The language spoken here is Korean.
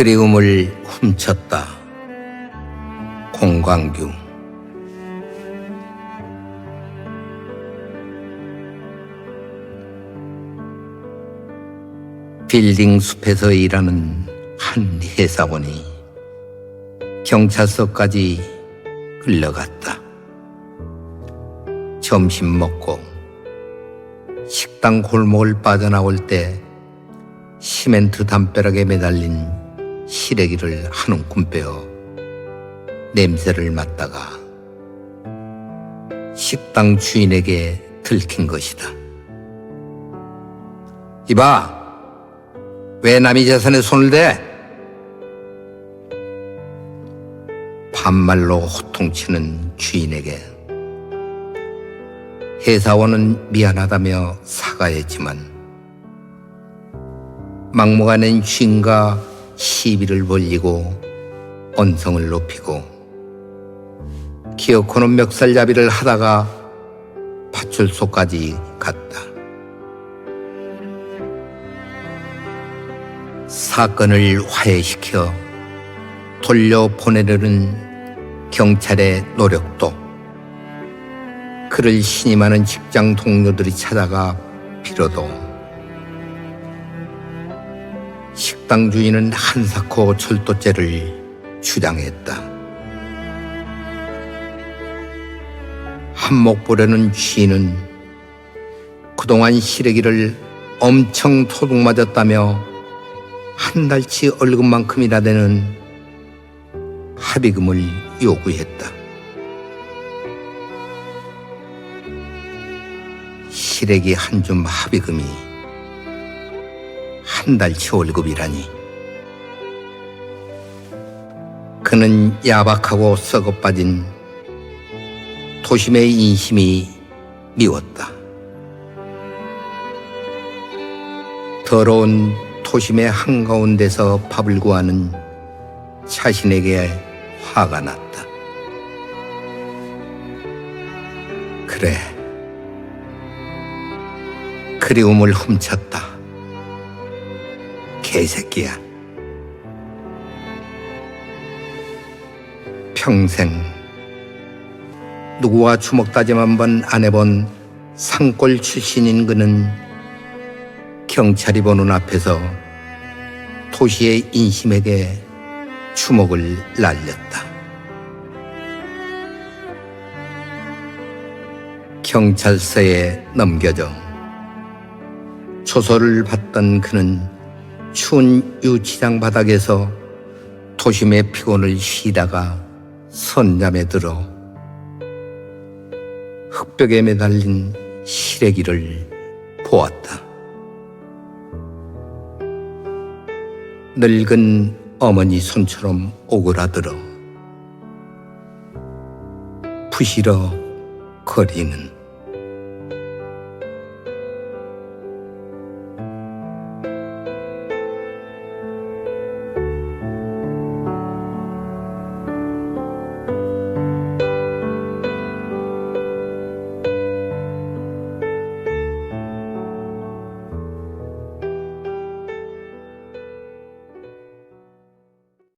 그리움을 훔쳤다. 공광규 빌딩 숲에서 일하는 한 회사원이 경찰서까지 끌려갔다. 점심 먹고 식당 골목을 빠져나올 때 시멘트 담벼락에 매달린 시래기를 한 움큼 빼어 냄새를 맡다가 식당 주인에게 들킨 것이다. 이봐, 왜 남의 재산에 손을 대? 반말로 호통치는 주인에게 회사원은 미안하다며 사과했지만 막무가내인 주인과 시비를 벌리고 언성을 높이고 기어코는 멱살잡이를 하다가 파출소까지 갔다. 사건을 화해시켜 돌려보내려는 경찰의 노력도 그를 신임하는 직장 동료들이 찾아가 빌어도 식당 주인은 한사코 철도죄를 주장했다. 한몫 보려는 주인은 그동안 시래기를 엄청 토둑 맞았다며 한 달치 월급만큼이나 되는 합의금을 요구했다. 시래기 한 줌 합의금이 한 달치 월급이라니. 그는 야박하고 썩어 빠진 도심의 인심이 미웠다. 더러운 도심의 한가운데서 밥을 구하는 자신에게 화가 났다. 그래. 그리움을 훔쳤다. 개새끼야. 평생 누구와 주먹다짐 한 번 안 해본 상골 출신인 그는 경찰이 보는 앞에서 도시의 인심에게 주먹을 날렸다. 경찰서에 넘겨져 조소를 받던 그는 추운 유치장 바닥에서 도심의 피곤을 쉬다가 선잠에 들어 흙벽에 매달린 시래기를 보았다. 늙은 어머니 손처럼 오그라들어 부시러 거리는